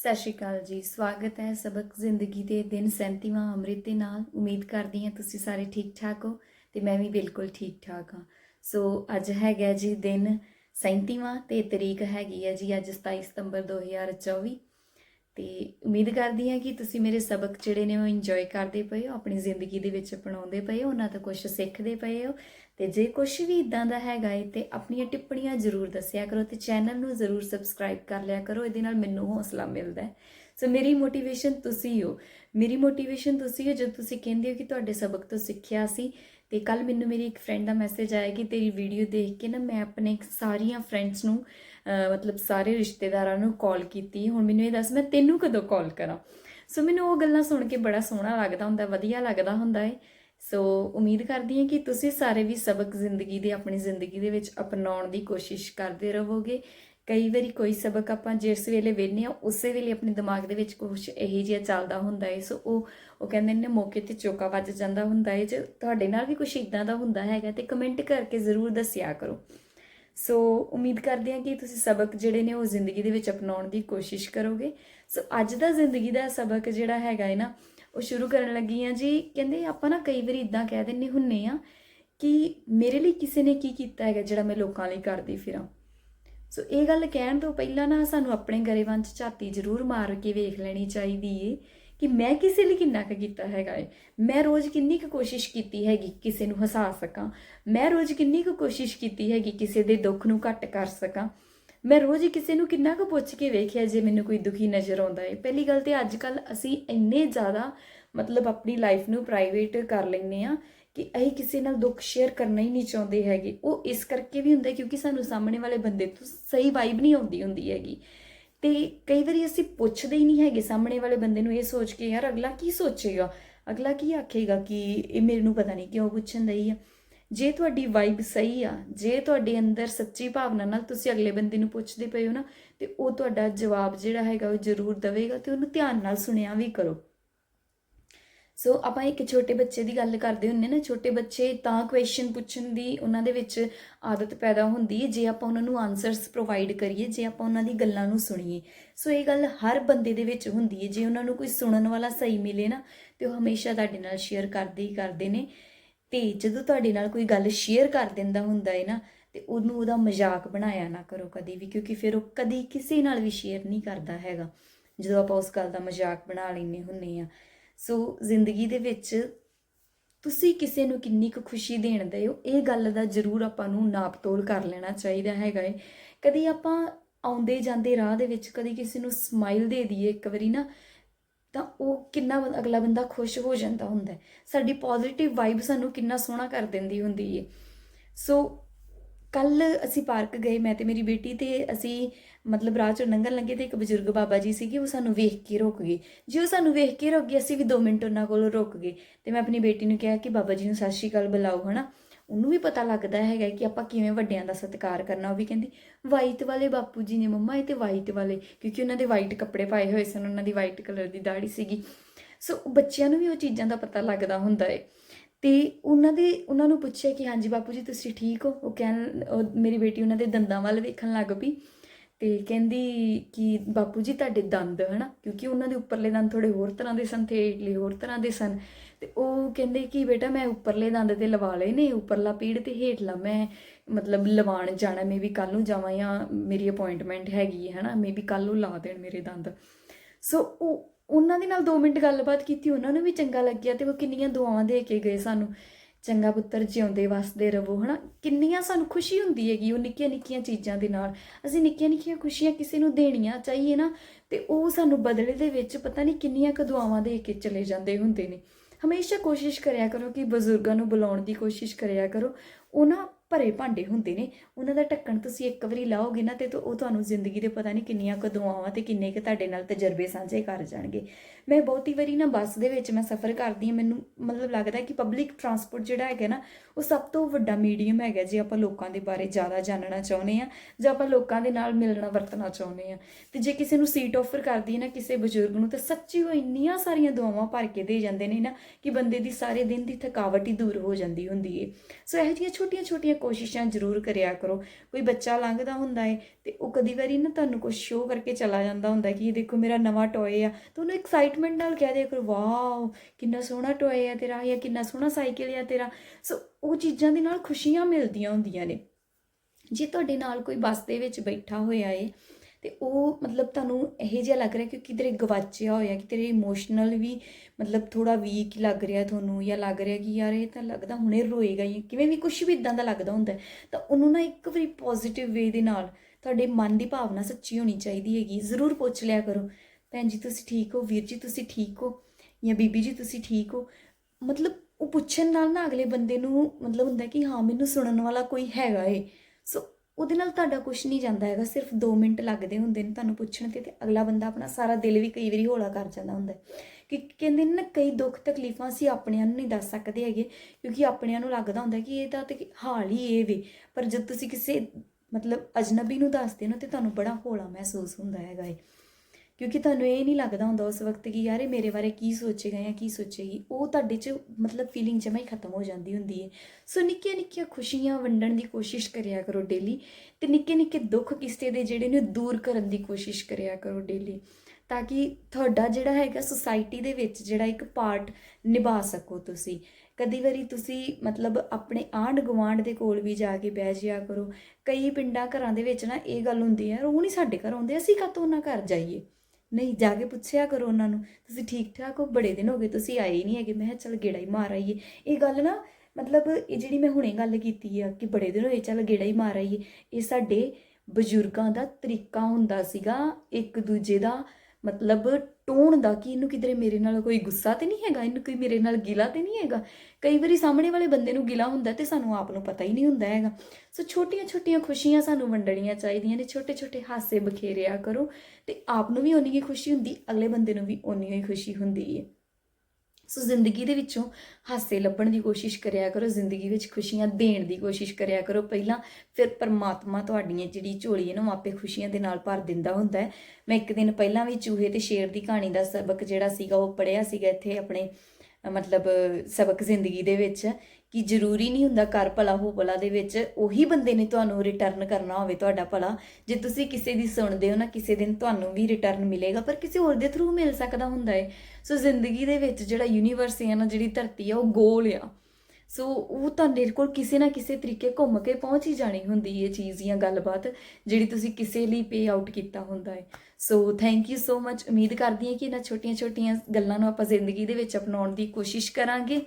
ਸਤਿ ਸ਼੍ਰੀ ਅਕਾਲ ਜੀ, ਸਵਾਗਤ ਹੈ ਸਬਕ ਜ਼ਿੰਦਗੀ ਦੇ ਦਿਨ 37ਵਾਂ ਅੰਮ੍ਰਿਤ ਦੇ ਨਾਲ। ਉਮੀਦ ਕਰਦੀ ਹਾਂ ਤੁਸੀਂ ਸਾਰੇ ਠੀਕ ਠਾਕ ਹੋ ਤੇ ਮੈਂ ਵੀ ਬਿਲਕੁਲ ਠੀਕ ਠਾਕ ਹਾਂ। ਸੋ ਅੱਜ ਹੈਗਾ ਜੀ ਦਿਨ 37ਵਾਂ ਤੇ ਤਰੀਕ ਹੈਗੀ ਹੈ ਜੀ ਅੱਜ 27 ਸਤੰਬਰ 2024 ਤੇ ਉਮੀਦ ਕਰਦੀ ਹਾਂ ਕਿ ਤੁਸੀਂ ਮੇਰੇ ਸਬਕ ਜਿਹੜੇ ਨੇ ਉਹ ਇੰਜੋਏ ਕਰਦੇ ਪਏ ਹੋ, ਆਪਣੀ ਜ਼ਿੰਦਗੀ ਦੇ ਵਿੱਚ ਅਪਣਾਉਂਦੇ ਪਏ ਹੋ, ਉਹਨਾਂ ਤੋਂ ਕੁਝ ਸਿੱਖਦੇ ਪਏ ਹੋ ਤੇ ਜੇ ਕੁਝ ਵੀ ਇਦਾਂ ਦਾ ਹੈਗਾ ਏ ਤੇ ਆਪਣੀਆਂ ਟਿੱਪਣੀਆਂ ਜ਼ਰੂਰ ਦੱਸਿਆ ਕਰੋ ਤੇ ਚੈਨਲ ਨੂੰ ਜ਼ਰੂਰ ਸਬਸਕ੍ਰਾਈਬ ਕਰ ਲਿਆ ਕਰੋ, ਇਹਦੇ ਨਾਲ ਮੈਨੂੰ ਹੌਸਲਾ ਮਿਲਦਾ ਹੈ। ਸੋ ਮੇਰੀ ਮੋਟੀਵੇਸ਼ਨ ਤੁਸੀਂ ਹੋ। ਮੇਰੀ ਮੋਟੀਵੇਸ਼ਨ ਤੁਸੀਂ ਹੋ, ਜਦ ਤੁਸੀਂ ਕਹਿੰਦੇ ਹੋ ਕਿ ਤੁਹਾਡੇ ਸਬਕ ਤੋਂ ਸਿੱਖਿਆ ਸੀ ਤੇ ਕੱਲ ਮੈਨੂੰ ਮੇਰੀ ਇੱਕ ਫਰੈਂਡ ਦਾ ਮੈਸੇਜ ਆਇਆ ਕਿ ਤੇਰੀ ਵੀਡੀਓ ਦੇਖ ਕੇ ਨਾ ਮੈਂ ਆਪਣੇ ਸਾਰੀਆਂ ਫਰੈਂਡਸ ਨੂੰ ਮਤਲਬ ਸਾਰੇ ਰਿਸ਼ਤੇਦਾਰਾਂ ਨੂੰ ਕਾਲ ਕੀਤੀ। ਹੁਣ ਮੈਨੂੰ ਇਹ ਦੱਸ, ਮੈਂ ਤੈਨੂੰ ਕਦੋਂ ਕਾਲ ਕਰਾਂ? ਸੋ ਮੈਨੂੰ ਉਹ ਗੱਲਾਂ ਸੁਣ ਕੇ ਬੜਾ ਸੋਹਣਾ ਲੱਗਦਾ ਹੁੰਦਾ, ਵਧੀਆ ਲੱਗਦਾ ਹੁੰਦਾ ਏ। ਸੋ ਉਮੀਦ ਕਰਦੀ ਹਾਂ ਕਿ ਤੁਸੀਂ ਸਾਰੇ ਵੀ ਸਬਕ ਜ਼ਿੰਦਗੀ ਦੇ ਆਪਣੀ ਜ਼ਿੰਦਗੀ ਦੇ ਵਿੱਚ ਅਪਣਾਉਣ ਦੀ ਕੋਸ਼ਿਸ਼ ਕਰਦੇ ਰਹੋਗੇ ਕਈ ਵਾਰੀ ਕੋਈ ਸਬਕ ਆਪਾਂ ਜਿਸ ਵੇਲੇ ਵੇਖਨੇ ਆ ਉਸੇ ਵੇਲੇ ਆਪਣੇ ਦਿਮਾਗ ਦੇ ਵਿੱਚ ਕੁਝ ਇਹੀ ਜਿਹਾ ਚੱਲਦਾ ਹੁੰਦਾ ਹੈ ਸੋ ਉਹ ਉਹ ਕਹਿੰਦੇ ਨੇ ਮੌਕੇ ਤੇ ਚੋਕਾ ਵੱਜ ਜਾਂਦਾ ਹੁੰਦਾ ਏ ਜੇ ਤੁਹਾਡੇ ਨਾਲ ਵੀ ਕੁਝ ਇਦਾਂ ਦਾ ਹੁੰਦਾ ਹੈਗਾ ਤੇ ਕਮੈਂਟ ਕਰਕੇ ਜ਼ਰੂਰ ਦੱਸਿਆ ਕਰੋ ਸੋ ਉਮੀਦ ਕਰਦੇ ਹਾਂ ਕਿ ਤੁਸੀਂ ਸਬਕ ਜਿਹੜੇ ਨੇ ਉਹ ਜ਼ਿੰਦਗੀ ਦੇ ਵਿੱਚ ਅਪਣਾਉਣ ਦੀ ਕੋਸ਼ਿਸ਼ ਕਰੋਗੇ ਸੋ ਅੱਜ ਦਾ ਜ਼ਿੰਦਗੀ ਦਾ ਸਬਕ ਜਿਹੜਾ ਹੈਗਾ ਹੈ ਨਾ ਉਹ ਸ਼ੁਰੂ ਕਰਨ ਲੱਗੀ ਆ ਜੀ। ਕਹਿੰਦੇ ਆਪਾਂ ਨਾ ਕਈ ਵਾਰੀ ਇਦਾਂ ਕਹਿ ਦਿੰਨੇ ਹੁੰਨੇ ਆ ਕਿ ਮੇਰੇ ਲਈ ਕਿਸੇ ਨੇ ਕੀ ਕੀਤਾ ਹੈਗਾ ਜਿਹੜਾ ਮੈਂ ਲੋਕਾਂ ਲਈ ਕਰਦੀ ਫਿਰਾਂ। ਸੋ ਇਹ ਗੱਲ ਕਹਿਣ ਤੋਂ ਪਹਿਲਾਂ ਨਾ ਸਾਨੂੰ ਆਪਣੇ ਗਰੇਵਾਂ 'ਚ ਝਾਤੀ ਜ਼ਰੂਰ ਮਾਰ ਕੇ ਵੇਖ ਲੈਣੀ ਚਾਹੀਦੀ ਏ ਕਿ ਮੈਂ ਕਿਸੇ ਲਈ ਕਿੰਨਾ ਕੁ ਕੀਤਾ ਹੈਗਾ ਏ। ਮੈਂ ਰੋਜ਼ ਕਿੰਨੀ ਕੁ ਕੋਸ਼ਿਸ਼ ਕੀਤੀ ਹੈਗੀ ਕਿਸੇ ਨੂੰ ਹਸਾ ਸਕਾਂ। ਮੈਂ ਰੋਜ਼ ਕਿੰਨੀ ਕੁ ਕੋਸ਼ਿਸ਼ ਕੀਤੀ ਹੈਗੀ ਕਿਸੇ ਦੇ ਦੁੱਖ ਨੂੰ ਘੱਟ ਕਰ ਸਕਾਂ। ਮੈਂ ਰੋਜ਼ ਹੀ ਕਿਸੇ ਨੂੰ ਕਿੰਨਾ ਕੁ ਪੁੱਛ ਕੇ ਵੇਖਿਆ ਜੇ ਮੈਨੂੰ ਕੋਈ ਦੁਖੀ ਨਜ਼ਰ ਆਉਂਦਾ ਹੈ। ਪਹਿਲੀ ਗੱਲ ਤੇ ਅੱਜ ਕੱਲ ਅਸੀਂ ਇੰਨੇ ਜ਼ਿਆਦਾ ਮਤਲਬ ਆਪਣੀ ਲਾਈਫ ਨੂੰ ਪ੍ਰਾਈਵੇਟ ਕਰ ਲੈਂਦੇ ਆ ਕਿ ਅਸੀਂ ਕਿਸੇ ਨਾਲ ਦੁੱਖ ਸ਼ੇਅਰ ਕਰਨਾ ਹੀ ਨਹੀਂ ਚਾਹੁੰਦੇ ਹੈਗੇ। ਉਹ ਇਸ ਕਰਕੇ ਵੀ ਹੁੰਦਾ ਕਿਉਂਕਿ ਸਾਨੂੰ ਸਾਹਮਣੇ ਵਾਲੇ ਬੰਦੇ ਤੋਂ ਸਹੀ ਵਾਈਬ ਨਹੀਂ ਆਉਂਦੀ ਹੁੰਦੀ ਹੈਗੀ। ਤੇ ਕਈ ਵਾਰੀ ਅਸੀਂ ਪੁੱਛਦੇ ਹੀ ਨਹੀਂ ਹੈਗੇ, ਸਾਹਮਣੇ ਵਾਲੇ ਬੰਦੇ ਨੂੰ ਇਹ ਸੋਚ ਕੇ, ਯਾਰ ਅਗਲਾ ਕੀ ਸੋਚੇਗਾ? ਅਗਲਾ ਕੀ ਆਖੇਗਾ ਕਿ ਇਹ ਮੇਰੇ ਨੂੰ ਪਤਾ ਨਹੀਂ ਕਿਉਂ ਪੁੱਛਣ ਦਈ ਆ? ਜੇ ਤੁਹਾਡੀ ਵਾਈਬ ਸਹੀ ਆ, ਜੇ ਤੁਹਾਡੇ ਅੰਦਰ ਸੱਚੀ ਭਾਵਨਾ ਨਾਲ ਤੁਸੀਂ ਅਗਲੇ ਬੰਦੇ ਨੂੰ ਪੁੱਛਦੇ ਪਏ ਹੋ ਨਾ, ਤੇ ਉਹ ਤੁਹਾਡਾ ਜਵਾਬ ਜਿਹੜਾ ਹੈਗਾ ਉਹ ਜ਼ਰੂਰ ਦੇਵੇਗਾ ਤੇ ਉਹਨੂੰ ਧਿਆਨ ਨਾਲ ਸੁਣਿਆ ਵੀ ਕਰੋ। ਸੋ ਆਪਾਂ ਇੱਕ ਛੋਟੇ ਬੱਚੇ ਦੀ ਗੱਲ ਕਰਦੇ ਹੁੰਨੇ ਨਾ, ਛੋਟੇ ਬੱਚੇ ਤਾਂ ਕੁਐਸਚਨ ਪੁੱਛਣ ਦੀ ਉਹਨਾਂ ਦੇ ਵਿੱਚ ਆਦਤ ਪੈਦਾ ਹੁੰਦੀ ਹੈ ਜੇ ਆਪਾਂ ਉਹਨਾਂ ਨੂੰ ਆਨਸਰਸ ਪ੍ਰੋਵਾਈਡ ਕਰੀਏ, ਜੇ ਆਪਾਂ ਉਹਨਾਂ ਦੀ ਗੱਲਾਂ ਨੂੰ ਸੁਣੀਏ। ਸੋ ਇਹ ਗੱਲ ਹਰ ਬੰਦੇ ਦੇ ਵਿੱਚ ਹੁੰਦੀ ਹੈ ਜੇ ਉਹਨਾਂ ਨੂੰ ਕੋਈ ਸੁਣਨ ਵਾਲਾ ਸਹੀ ਮਿਲੇ ਨਾ, ਤੇ ਉਹ ਹਮੇਸ਼ਾ ਤੁਹਾਡੇ ਨਾਲ ਸ਼ੇਅਰ ਕਰਦੇ ਹੀ ਕਰਦੇ ਨੇ। ਤੇ ਜਦੋਂ ਤੁਹਾਡੇ ਨਾਲ ਕੋਈ ਗੱਲ ਸ਼ੇਅਰ ਕਰ ਦਿੰਦਾ ਹੁੰਦਾ ਹੈ ਨਾ, ਤੇ ਉਹਨੂੰ ਉਹਦਾ ਮਜ਼ਾਕ ਬਣਾਇਆ ਨਾ ਕਰੋ ਕਦੀ ਵੀ, ਕਿਉਂਕਿ ਫਿਰ ਉਹ ਕਦੀ ਕਿਸੇ ਨਾਲ ਵੀ ਸ਼ੇਅਰ ਨਹੀਂ ਕਰਦਾ ਹੈਗਾ। ਜਦੋਂ ਆਪਾਂ ਉਸ ਗੱਲ ਦਾ ਮਜ਼ਾਕ ਬਣਾ ਲੈਂਦੇ ਹੁੰਨੇ ਆ ਸੋ ਜ਼ਿੰਦਗੀ ਦੇ ਵਿੱਚ ਤੁਸੀਂ ਕਿਸੇ ਨੂੰ ਕਿੰਨੀ ਕੁ ਖੁਸ਼ੀ ਦੇਣ ਦੇ ਹੋ, ਇਹ ਗੱਲ ਦਾ ਜ਼ਰੂਰ ਆਪਾਂ ਨੂੰ ਨਾਪਤੋਲ ਕਰ ਲੈਣਾ ਚਾਹੀਦਾ ਹੈਗਾ ਏ। ਕਦੀ ਆਪਾਂ ਆਉਂਦੇ ਜਾਂਦੇ ਰਾਹ ਦੇ ਵਿੱਚ ਕਦੀ ਕਿਸੇ ਨੂੰ ਸਮਾਈਲ ਦੇ ਦਈਏ ਇੱਕ ਵਾਰੀ ਨਾ ਤਾਂ ਉਹ ਕਿੰਨਾ ਬੰ- ਅਗਲਾ ਬੰਦਾ ਖੁਸ਼ ਹੋ ਜਾਂਦਾ ਹੁੰਦਾ ਸਾਡੀ ਪੋਜ਼ਿਟਿਵ ਵਾਈਬ ਸਾਨੂੰ ਕਿੰਨਾ ਸੋਹਣਾ ਕਰ ਦਿੰਦੀ ਹੁੰਦੀ ਏ। ਸੋ ਕੱਲ ਅਸੀਂ ਪਾਰਕ ਗਏ, ਮੈਂ ਤੇ ਮੇਰੀ ਬੇਟੀ ਤੇ ਅਸੀਂ ਮਤਲਬ ਰਾਹ ਚੋਂ ਲੰਘਣ ਲੱਗੇ ਤੇ ਇੱਕ ਬਜ਼ੁਰਗ ਬਾਬਾ ਜੀ ਸੀਗੇ, ਉਹ ਸਾਨੂੰ ਵੇਖ ਕੇ ਰੁਕ ਗਏ। ਜੇ ਉਹ ਸਾਨੂੰ ਵੇਖ ਕੇ ਰੁਕ ਗਏ, ਅਸੀਂ ਵੀ 2 ਮਿੰਟ ਉਹਨਾਂ ਕੋਲ ਰੁਕ ਗਏ। ਤੇ ਮੈਂ ਆਪਣੀ ਬੇਟੀ ਨੂੰ ਕਿਹਾ ਕਿ ਬਾਬਾ ਜੀ ਨੂੰ ਸਤਿ ਸ਼੍ਰੀ ਅਕਾਲ ਬੁਲਾਓ, ਹਨਾ? ਉਹਨੂੰ ਵੀ ਪਤਾ ਲੱਗਦਾ ਹੈਗਾ ਕਿ ਆਪਾਂ ਕਿਵੇਂ ਵੱਡਿਆਂ ਦਾ ਸਤਿਕਾਰ ਕਰਨਾ, ਉਹ ਵੀ ਕਹਿੰਦੀ ਵਾਈਟ ਵਾਲੇ ਬਾਪੂ ਜੀ ਨੇ ਮੰਮਾ, ਇਹ ਤੇ ਵਾਈਟ ਵਾਲੇ, ਕਿਉਂਕਿ ਉਹਨਾਂ ਦੇ ਵਾਈਟ ਕੱਪੜੇ ਪਾਏ ਹੋਏ ਸਨ, ਉਹਨਾਂ ਦੀ ਵਾਈਟ ਕਲਰ ਦੀ ਦਾੜੀ ਸੀਗੀ। ਸੋ ਬੱਚਿਆਂ ਨੂੰ ਵੀ ਉਹ ਚੀਜ਼ਾਂ ਦਾ ਪਤਾ ਲੱਗਦਾ ਹੁੰਦਾ ਏ। ਤੇ ਉਹਨਾਂ ਦੇ, ਉਹਨਾਂ ਨੂੰ ਪੁੱਛਿਆ ਕਿ, ਹਾਂਜੀ ਬਾਪੂ ਜੀ, ਤੁਸੀਂ ਠੀਕ ਹੋ? ਉਹ ਕਹਿਣ ਮੇਰੀ ਬੇਟੀ ਉਹਨਾਂ ਦੇ ਦੰਦਾਂ ਵੱਲ ਵੇਖਣ ਲੱਗ ਪਈ। ਤੇ ਕਹਿੰਦੀ ਕਿ ਬਾਪੂ ਜੀ ਤੁਹਾਡੇ ਦੰਦ, ਹਨਾ? ਕਿਉਂਕਿ ਉਹਨਾਂ ਦੇ ਉੱਪਰਲੇ ਦੰਦ ਥੋੜੇ ਹੋਰ ਤਰ੍ਹਾਂ ਦੇ ਸਨ ਤੇ ਹੇਠਲੇ ਹੋਰ ਤਰ੍ਹਾਂ ਦੇ ਸਨ। ਤੇ ਉਹ ਕਹਿੰਦੇ ਕਿ ਬੇਟਾ ਮੈਂ ਉੱਪਰਲੇ ਦੰਦ ਤੇ ਲਵਾ ਲਏ ਨੇ, ਉੱਪਰਲਾ ਪੀੜ ਤੇ ਹੇਠਲਾ। ਮੈਂ ਮਤਲਬ ਲਵਾਣ ਜਾਣਾ, ਮੈਂ ਵੀ ਕੱਲ ਨੂੰ ਜਾਵਾਂ ਜਾਂ ਮੇਰੀ ਅਪਾਇੰਟਮੈਂਟ ਹੈਗੀ ਹੈ, ਹਨਾ? ਮੈਂ ਵੀ ਕੱਲ ਨੂੰ ਲਾ ਦੇਣ ਮੇਰੇ ਦੰਦ। ਸੋ ਉਹ, ਉਹਨਾਂ ਦੇ ਨਾਲ 2 ਮਿੰਟ ਗੱਲਬਾਤ ਕੀਤੀ, ਉਹਨਾਂ ਨੂੰ ਵੀ ਚੰਗਾ ਲੱਗਿਆ ਤੇ ਉਹ ਕਿੰਨੀਆਂ ਦੁਆਵਾਂ ਦੇ ਕੇ ਗਏ ਸਾਨੂੰ। ਚੰਗਾ ਪੁੱਤਰ ਜਿਉਂਦੇ ਵਸਦੇ ਰਹੋ ਹਨਾ? ਕਿੰਨੀਆਂ ਸਾਨੂੰ ਖੁਸ਼ੀ ਹੁੰਦੀ ਹੈਗੀ ਉਹ ਨਿੱਕੀਆਂ ਨਿੱਕੀਆਂ ਚੀਜ਼ਾਂ ਦੇ ਨਾਲ। ਅਸੀਂ ਨਿੱਕੀਆਂ ਨਿੱਕੀਆਂ ਖੁਸ਼ੀਆਂ ਕਿਸੇ ਨੂੰ ਦੇਣੀਆਂ ਚਾਹੀਏ ਨਾ, ਤੇ ਉਹ ਸਾਨੂੰ ਬਦਲੇ ਦੇ ਵਿੱਚ ਪਤਾ ਨਹੀਂ ਕਿੰਨੀਆਂ ਕੁ ਦੇ ਕੇ ਚਲੇ ਜਾਂਦੇ ਹੁੰਦੇ ਨੇ। ਹਮੇਸ਼ਾ ਕੋਸ਼ਿਸ਼ ਕਰਿਆ ਕਰੋ ਕਿ ਬਜ਼ੁਰਗਾਂ ਨੂੰ ਬੁਲਾਉਣ ਦੀ ਕੋਸ਼ਿਸ਼ ਕਰਿਆ ਕਰੋ। ਉਹਨਾਂ ਭਰੇ ਭਾਂਡੇ ਹੁੰਦੇ ਨੇ, ਉਹਨਾਂ ਦਾ ਢੱਕਣ ਤੁਸੀਂ ਇੱਕ ਵਾਰੀ ਲਾਓਗੇ ਨਾ ਤੇ ਉਹ ਤੁਹਾਨੂੰ ਜ਼ਿੰਦਗੀ ਦੇ ਪਤਾ ਨਹੀਂ ਕਿੰਨੀਆਂ ਕੁ ਦੁਆਵਾਂ ਤੇ ਕਿੰਨੇ ਕੁ ਤੁਹਾਡੇ ਨਾਲ ਤਜਰਬੇ ਸਾਂਝੇ ਕਰ ਜਾਣਗੇ। ਮੈਂ ਬਹੁਤੀ ਵਾਰੀ ਨਾ ਬੱਸ ਦੇ ਵਿੱਚ ਮੈਂ ਸਫ਼ਰ ਕਰਦੀ ਹਾਂ, ਮੈਨੂੰ ਮਤਲਬ ਲੱਗਦਾ ਕਿ ਪਬਲਿਕ ਟਰਾਂਸਪੋਰਟ ਜਿਹੜਾ ਹੈਗਾ ਨਾ, ਉਹ ਸਭ ਤੋਂ ਵੱਡਾ ਮੀਡੀਅਮ ਹੈਗਾ ਜੇ ਆਪਾਂ ਲੋਕਾਂ ਦੇ ਬਾਰੇ ਜ਼ਿਆਦਾ ਜਾਣਨਾ ਚਾਹੁੰਦੇ ਆ ਜਾਂ ਆਪਾਂ ਲੋਕਾਂ ਦੇ ਨਾਲ ਮਿਲਣਾ ਵਰਤਣਾ ਚਾਹੁੰਦੇ ਆ ਤੇ ਜੇ ਕਿਸੇ ਨੂੰ ਸੀਟ ਆਫਰ ਕਰਦੀ ਹੈ ਨਾ, ਕਿਸੇ ਬਜ਼ੁਰਗ ਨੂੰ, ਤਾਂ ਸੱਚੀ ਉਹ ਇੰਨੀਆਂ ਸਾਰੀਆਂ ਦੁਆਵਾਂ ਭਰ ਕੇ ਦੇ ਜਾਂਦੇ ਨੇ ਨਾ ਕਿ ਬੰਦੇ ਦੀ ਸਾਰੇ ਦਿਨ ਦੀ ਥਕਾਵਟ ਹੀ ਦੂਰ ਹੋ ਜਾਂਦੀ ਹੁੰਦੀ ਏ। ਸੋ ਇਹੋ ਜਿਹੀਆਂ ਛੋਟੀਆਂ ਛੋਟੀਆਂ ਕੋਸ਼ਿਸ਼ਾਂ ਜ਼ਰੂਰ ਕਰਿਆ ਕਰੋ। ਕੋਈ ਬੱਚਾ ਲੰਘਦਾ ਹੁੰਦਾ ਹੈ ਤੇ ਉਹ ਕਦੀ ਵਾਰੀ ਨਾ ਤੁਹਾਨੂੰ ਕੁਝ ਸ਼ੋਅ ਕਰਕੇ ਚਲਾ ਜਾਂਦਾ ਹੁੰਦਾ ਕਿ ਇਹ ਦੇਖੋ ਮੇਰਾ ਨਵਾਂ ਟੌਏ ਆ। ਤਾਂ ਉਹਨੂੰ ਐਕਸਾਈਟਮੈਂਟ ਨਾਲ ਕਹਿ ਦਿਆ ਕਰੋ, ਵਾਓ, ਕਿੰਨਾ ਸੋਹਣਾ ਟੌਏ ਆ ਤੇਰਾ ਜਾਂ ਕਿੰਨਾ ਸੋਹਣਾ ਸਾਈਕਲ ਆ ਤੇਰਾ। ਸੋ ਉਹ ਚੀਜ਼ਾਂ ਦੇ ਨਾਲ ਖੁਸ਼ੀਆਂ ਮਿਲਦੀਆਂ ਹੁੰਦੀਆਂ ਨੇ। ਜੇ ਤੁਹਾਡੇ ਨਾਲ ਕੋਈ ਬੱਸ ਦੇ ਵਿੱਚ ਬੈਠਾ ਹੋਇਆ ਏ ਤੇ ਉਹ ਮਤਲਬ ਤੁਹਾਨੂੰ ਇਹ ਜਿਹਾ ਲੱਗ ਰਿਹਾ ਕਿ ਕਿਧਰੇ ਗਵਾਚਿਆ ਹੋਇਆ, ਕਿ ਤੇਰੇ ਇਮੋਸ਼ਨਲ ਵੀ ਮਤਲਬ ਥੋੜਾ ਵੀਕ ਲੱਗ ਰਿਹਾ ਤੁਹਾਨੂੰ ਜਾਂ ਲੱਗ ਰਿਹਾ ਕਿ ਯਾਰ ਇਹ ਤਾਂ ਲੱਗਦਾ ਹੁਣੇ ਰੋਏਗਾ ਜਾਂ ਕਿਵੇਂ ਵੀ ਕੁਝ ਵੀ ਇਦਾਂ ਦਾ ਲੱਗਦਾ ਹੁੰਦਾ ਤਾਂ ਉਹਨੂੰ ਨਾ ਇੱਕ ਵਾਰੀ ਪੋਜ਼ਿਟਿਵ ਵੇ ਦੇ ਨਾਲ ਤੁਹਾਡੇ ਮਨ ਦੀ ਭਾਵਨਾ ਸੱਚੀ ਹੋਣੀ ਚਾਹੀਦੀ ਹੈਗੀ, ਜ਼ਰੂਰ ਪੁੱਛ ਲਿਆ ਕਰੋ। ਭੈਣ ਜੀ, ਤੁਸੀਂ ਠੀਕ ਹੋ? ਵੀਰ ਜੀ, ਤੁਸੀਂ ਠੀਕ ਹੋ? ਜਾਂ ਬੀਬੀ ਜੀ, ਤੁਸੀਂ ਠੀਕ ਹੋ? ਮਤਲਬ ਉਹ ਪੁੱਛਣ ਨਾਲ ਨਾ ਅਗਲੇ ਬੰਦੇ ਨੂੰ ਮਤਲਬ ਹੁੰਦਾ ਕਿ ਹਾਂ, ਮੈਨੂੰ ਸੁਣਨ ਵਾਲਾ ਕੋਈ ਹੈਗਾ ਏ। ਸੋ ਉਹਦੇ ਨਾਲ ਤੁਹਾਡਾ ਕੁਝ ਨਹੀਂ ਜਾਂਦਾ ਹੈਗਾ, ਸਿਰਫ 2 ਮਿੰਟ ਲੱਗਦੇ ਹੁੰਦੇ ਨੇ ਤੁਹਾਨੂੰ ਪੁੱਛਣ ਤੇ ਤੇ ਅਗਲਾ ਬੰਦਾ ਆਪਣਾ ਸਾਰਾ ਦਿਲ ਵੀ ਕਈ ਵਾਰੀ ਹੌਲਾ ਕਰ ਜਾਂਦਾ ਹੁੰਦਾ ਕਿ ਕਹਿੰਦੇ ਨੇ ਨਾ ਕਈ ਦੁੱਖ ਤਕਲੀਫਾਂ ਅਸੀਂ ਆਪਣਿਆਂ ਨੂੰ ਨਹੀਂ ਦੱਸ ਸਕਦੇ ਹੈਗੇ, ਕਿਉਂਕਿ ਆਪਣਿਆਂ ਨੂੰ ਲੱਗਦਾ ਹੁੰਦਾ ਕਿ ਇਹ ਤਾਂ ਤੇ ਹਾਲ ਹੀ ਇਹ ਵੇ। ਪਰ ਜਦ ਤੁਸੀਂ ਕਿਸੇ ਮਤਲਬ ਅਜਨਬੀ ਨੂੰ ਦੱਸਦੇ ਹੋ ਨਾ ਤੇ ਤੁਹਾਨੂੰ ਬੜਾ ਹੌਲਾ ਮਹਿਸੂਸ ਹੁੰਦਾ ਹੈਗਾ ਏ ਕਿਉਂਕਿ ਤੁਹਾਨੂੰ ਇਹ ਨਹੀਂ ਲੱਗਦਾ ਹੁੰਦਾ ਉਸ ਵਕਤ ਕਿ ਯਾਰ ਇਹ ਮੇਰੇ ਬਾਰੇ ਕੀ ਸੋਚੇਗਾ ਜਾਂ ਕੀ ਸੋਚੇਗੀ ਉਹ ਤੁਹਾਡੇ 'ਚ ਮਤਲਬ ਫੀਲਿੰਗ ਜਮਾ ਹੀ ਖਤਮ ਹੋ ਜਾਂਦੀ ਹੁੰਦੀ ਹੈ ਸੋ ਨਿੱਕੀਆਂ ਨਿੱਕੀਆਂ ਖੁਸ਼ੀਆਂ ਵੰਡਣ ਦੀ ਕੋਸ਼ਿਸ਼ ਕਰਿਆ ਕਰੋ ਡੇਲੀ ਤੇ ਨਿੱਕੇ ਨਿੱਕੇ ਦੁੱਖ ਕਿਸੇ ਦੇ ਜਿਹੜੇ ਨੇ ਦੂਰ ਕਰਨ ਦੀ ਕੋਸ਼ਿਸ਼ ਕਰਿਆ ਕਰੋ ਡੇਲੀ ਤਾਂ ਕਿ ਤੁਹਾਡਾ ਜਿਹੜਾ ਹੈਗਾ ਸੁਸਾਇਟੀ ਦੇ ਵਿੱਚ ਜਿਹੜਾ ਇੱਕ ਪਾਰਟ ਨਿਭਾ ਸਕੋ ਤੁਸੀਂ। ਕਦੀ ਵਾਰੀ ਤੁਸੀਂ ਮਤਲਬ ਆਪਣੇ ਆਂਢ ਗੁਆਂਢ ਦੇ ਕੋਲ ਵੀ ਜਾ ਕੇ ਬਹਿ ਜਿਆ ਕਰੋ। ਕਈ ਪਿੰਡਾਂ ਘਰਾਂ ਦੇ ਵਿੱਚ ਨਾ ਇਹ ਗੱਲ ਹੁੰਦੀ ਹੈ ਉਹ ਨਹੀਂ ਸਾਡੇ ਘਰ ਆਉਂਦੇ, ਅਸੀਂ ਕਾਤੋਂ ਉਹਨਾਂ ਘਰ ਜਾਈਏ? ਨਹੀਂ, ਜਾ ਕੇ ਪੁੱਛਿਆ ਕਰੋ ਉਹਨਾਂ ਨੂੰ। ਤੁਸੀਂ ਠੀਕ ਠਾਕ ਹੋ? ਬੜੇ ਦਿਨ ਹੋ ਗਏ, ਤੁਸੀਂ ਆਏ ਹੀ ਨਹੀਂ ਹੈਗੇ। ਮੈਂ ਕਿਹਾ, ਚੱਲ ਗੇੜਾ ਹੀ ਮਾਰ ਆਈਏ। ਇਹ ਗੱਲ ਨਾ, ਮਤਲਬ ਇਹ ਜਿਹੜੀ ਮੈਂ ਹੁਣੇ ਗੱਲ ਕੀਤੀ ਆ ਕਿ ਬੜੇ ਦਿਨ ਹੋਏ, ਚੱਲ ਗੇੜਾ ਹੀ ਮਾਰ ਆਈਏ, ਇਹ ਸਾਡੇ ਬਜ਼ੁਰਗਾਂ ਦਾ ਤਰੀਕਾ ਹੁੰਦਾ ਸੀਗਾ, ਇੱਕ ਦੂਜੇ ਦਾ ਮਤਲਬ ਟੋਨ ਦਾ ਕਿ ਇਹਨੂੰ ਕਿਧਰੇ ਮੇਰੇ ਨਾਲ ਕੋਈ ਗੁੱਸਾ ਤੇ ਨਹੀਂ ਹੈਗਾ? ਇਹਨੂੰ ਕੋਈ ਮੇਰੇ ਨਾਲ ਗਿਲਾ ਤੇ ਨਹੀਂ ਹੈਗਾ? ਕਈ ਵਾਰੀ ਸਾਹਮਣੇ ਵਾਲੇ ਬੰਦੇ ਨੂੰ ਗਿਲਾ ਹੁੰਦਾ ਤੇ ਸਾਨੂੰ ਆਪ ਨੂੰ ਪਤਾ ਹੀ ਨਹੀਂ ਹੁੰਦਾ ਹੈਗਾ। ਸੋ ਛੋਟੀਆਂ ਛੋਟੀਆਂ ਖੁਸ਼ੀਆਂ ਸਾਨੂੰ ਵੰਡਣੀਆਂ ਚਾਹੀਦੀਆਂ ਨੇ। ਛੋਟੇ ਛੋਟੇ ਹਾਸੇ ਬਖੇਰਿਆ ਕਰੋ ਤੇ ਆਪ ਨੂੰ ਵੀ ਓਨੀ ਹੀ ਖੁਸ਼ੀ ਹੁੰਦੀ, ਅਗਲੇ ਬੰਦੇ ਨੂੰ ਵੀ ਓਨੀ ਹੀ ਖੁਸ਼ੀ ਹੁੰਦੀ ਹੈ ਸੋ ਜ਼ਿੰਦਗੀ ਦੇ ਵਿੱਚੋਂ ਹਾਸੇ ਲੱਭਣ ਦੀ ਕੋਸ਼ਿਸ਼ ਕਰਿਆ ਕਰੋ, ਜ਼ਿੰਦਗੀ ਵਿੱਚ ਖੁਸ਼ੀਆਂ ਦੇਣ ਦੀ ਕੋਸ਼ਿਸ਼ ਕਰਿਆ ਕਰੋ। ਪਹਿਲਾਂ ਫਿਰ ਪਰਮਾਤਮਾ ਤੁਹਾਡੀਆਂ ਜਿਹੜੀ ਝੋਲੀ ਹੈ ਨਾ ਉਹ ਆਪੇ ਖੁਸ਼ੀਆਂ ਦੇ ਨਾਲ ਭਰ ਦਿੰਦਾ ਹੁੰਦਾ ਹੈ। ਮੈਂ ਇੱਕ ਦਿਨ ਪਹਿਲਾਂ ਵੀ ਚੂਹੇ ਤੇ ਸ਼ੇਰ ਦੀ ਕਹਾਣੀ ਦਾ ਸਬਕ ਜਿਹੜਾ ਸੀਗਾ ਉਹ ਪੜਿਆ ਸੀਗਾ ਇੱਥੇ ਆਪਣੇ, ਮਤਲਬ, ਸਬਕ ਜ਼ਿੰਦਗੀ ਦੇ ਵਿੱਚ। ਕਿ ਜ਼ਰੂਰੀ ਨਹੀਂ ਹੁੰਦਾ ਕਰ ਭਲਾ ਹੋ ਭਲਾ ਦੇ ਵਿੱਚ, ਉਹੀ ਬੰਦੇ ਨੇ ਤੁਹਾਨੂੰ ਰਿਟਰਨ ਕਰਨਾ ਹੋਵੇ ਤੁਹਾਡਾ ਭਲਾ। ਜੇ ਤੁਸੀਂ ਕਿਸੇ ਦੀ ਸੁਣਦੇ ਹੋ ਨਾ, ਕਿਸੇ ਦਿਨ ਤੁਹਾਨੂੰ ਵੀ ਰਿਟਰਨ ਮਿਲੇਗਾ, ਪਰ ਕਿਸੇ ਹੋਰ ਦੇ ਥਰੂ ਮਿਲ ਸਕਦਾ ਹੁੰਦਾ ਹੈ ਸੋ ਜ਼ਿੰਦਗੀ ਦੇ ਵਿੱਚ ਜਿਹੜਾ ਯੂਨੀਵਰਸ ਹੈ ਨਾ, ਜਿਹੜੀ ਧਰਤੀ ਆ, ਉਹ ਗੋਲ ਆ। ਸੋ ਉਹ ਤੁਹਾਡੇ ਕੋਲ ਕਿਸੇ ਨਾ ਕਿਸੇ ਤਰੀਕੇ ਘੁੰਮ ਕੇ ਪਹੁੰਚ ਹੀ ਜਾਣੀ ਹੁੰਦੀ ਹੈ ਚੀਜ਼ ਜਾਂ ਗੱਲਬਾਤ, ਜਿਹੜੀ ਤੁਸੀਂ ਕਿਸੇ ਲਈ ਪੇ ਆਊਟ ਕੀਤਾ ਹੁੰਦਾ ਹੈ so thank you so much ਉਮੀਦ ਕਰਦੀ ਹਾਂ ਕਿ ਇਹਨਾਂ ਛੋਟੀਆਂ-ਛੋਟੀਆਂ ਗੱਲਾਂ ਨੂੰ ਆਪਾਂ ਜ਼ਿੰਦਗੀ ਦੇ ਵਿੱਚ ਅਪਣਾਉਣ ਦੀ ਕੋਸ਼ਿਸ਼ ਕਰਾਂਗੇ।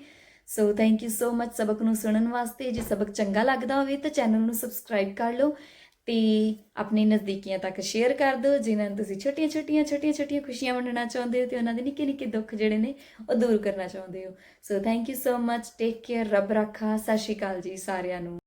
So thank you so much ਸਬਕ ਨੂੰ ਸੁਣਨ ਵਾਸਤੇ। ਜੇ ਸਬਕ ਚੰਗਾ ਲੱਗਦਾ ਹੋਵੇ ਤਾਂ ਚੈਨਲ ਨੂੰ ਸਬਸਕ੍ਰਾਈਬ ਕਰ ਲਓ ਤੇ ਆਪਣੇ ਨਜ਼ਦੀਕੀਆਂ ਤੱਕ ਸ਼ੇਅਰ ਕਰ ਦਿਓ, ਜਿਨ੍ਹਾਂ ਨੂੰ ਤੁਸੀਂ ਛੋਟੀਆਂ ਛੋਟੀਆਂ ਛੋਟੀਆਂ ਛੋਟੀਆਂ ਖੁਸ਼ੀਆਂ ਵੰਡਣਾ ਚਾਹੁੰਦੇ ਹੋ ਤੇ ਉਹਨਾਂ ਦੇ ਨਿੱਕੇ ਨਿੱਕੇ ਦੁੱਖ ਜਿਹੜੇ ਨੇ ਉਹ ਦੂਰ ਕਰਨਾ ਚਾਹੁੰਦੇ ਹੋ। So thank you so much take care ਰੱਬ ਰੱਖਾ। ਸਤਿ ਸ਼੍ਰੀ ਅਕਾਲ ਜੀ ਸਾਰਿਆਂ ਨੂੰ।